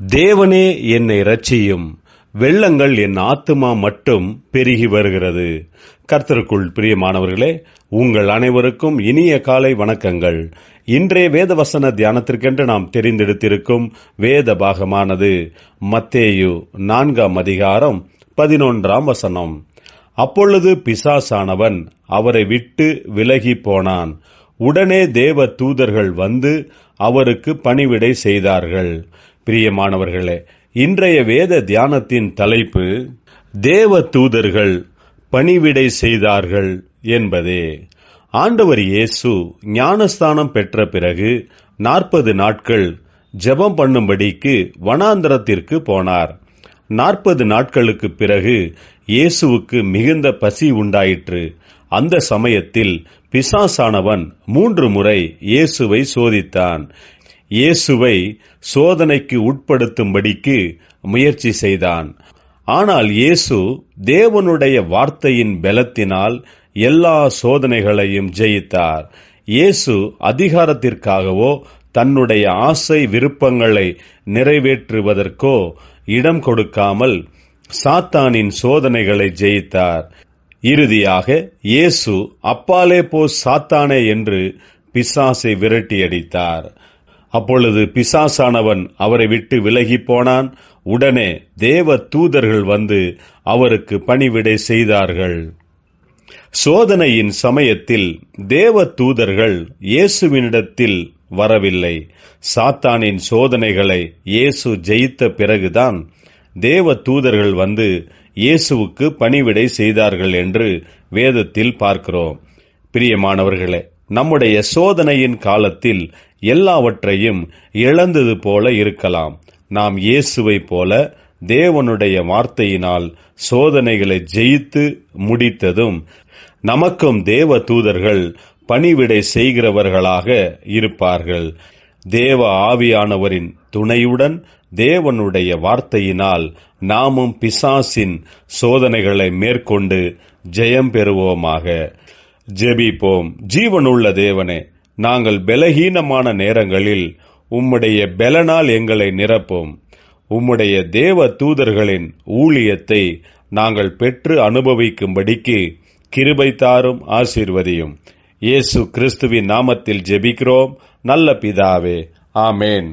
தேவனே என்னை ரட்சியும் வெள்ளங்கள் என் ஆத்துமா மட்டும் பெருகி வருகிறது. கர்த்தருக்குள் பிரியமானவர்களே உங்கள் அனைவருக்கும் இனிய காலை வணக்கங்கள். இன்றைய வேதவசன தியானத்திற்கென்று நாம் தெரிந்தெடுத்திருக்கும் வேத பாகமானது மத்தேயு நான்காம் அதிகாரம் பதினொன்றாம் வசனம். அப்பொழுது பிசாசானவன் அவரை விட்டு விலகி போனான். உடனே தேவ தூதர்கள் வந்து அவருக்கு பணிவிடை செய்தார்கள். பிரியமானவர்களே இன்றைய வேத தியானத்தின் தலைப்பு தேவ தூதர்கள் பணிவிடை செய்தார்கள் என்பதே. ஆண்டவர் இயேசு ஞானஸ்தானம் பெற்ற பிறகு நாற்பது நாட்கள் ஜெபம் பண்ணும்படிக்கு வனாந்தரத்திற்கு போனார். நாற்பது நாட்களுக்கு பிறகு இயேசுவுக்கு மிகுந்த பசி உண்டாயிற்று. அந்த சமயத்தில் பிசாசானவன் மூன்று முறை இயேசுவை சோதித்தான். இயேசுவை சோதனைக்கு உட்படுத்தும்படிக்கு முயற்சி செய்தான். ஆனால் இயேசு தேவனுடைய வார்த்தையின் பலத்தினால் எல்லா சோதனைகளையும் ஜெயித்தார். இயேசு அதிகாரத்திற்காகவோ தன்னுடைய ஆசை விருப்பங்களை நிறைவேற்றுவதற்கோ இடம் கொடுக்காமல் சாத்தானின் சோதனைகளை ஜெயித்தார். இறுதியாக இயேசு அப்பாலே போ சாத்தானே என்று பிசாசை விரட்டியடித்தார். அப்பொழுது பிசாசானவன் அவரை விட்டு விலகி போனான். உடனே தேவ தூதர்கள் வந்து அவருக்கு பணிவிடை செய்தார்கள். சோதனையின் சமயத்தில் தேவ தூதர்கள் இயேசுவினிடத்தில் வரவில்லை. சாத்தானின் சோதனைகளை இயேசு ஜெயித்த பிறகுதான் தேவ தூதர்கள் வந்து இயேசுவுக்கு பணிவிடை செய்தார்கள் என்று வேதத்தில் பார்க்கிறோம். பிரியமானவர்களே நம்முடைய சோதனையின் காலத்தில் எல்லாவற்றையும் இழந்தது போல இருக்கலாம். நாம் இயேசுவை போல தேவனுடைய வார்த்தையினால் சோதனைகளை ஜெயித்து முடித்ததும் நமக்கும் தேவ தூதர்கள் பணிவிடை செய்கிறவர்களாக இருப்பார்கள். தேவ ஆவியானவரின் துணையுடன் தேவனுடைய வார்த்தையினால் நாமும் பிசாசின் சோதனைகளை மேற்கொண்டு ஜெயம் பெறுவோமாக. ஜெபிப்போம். ஜீவனுள்ள தேவனே நாங்கள் பலகீனமான நேரங்களில் உம்முடைய பலனால் எங்களை நிரப்போம். உம்முடைய தேவ தூதர்களின் ஊழியத்தை நாங்கள் பெற்று அனுபவிக்கும்படிக்கு கிருபை தாரும் ஆசீர்வதியும். இயேசு கிறிஸ்துவின் நாமத்தில் ஜெபிக்கிறோம். நல்ல பிதாவே ஆமேன்.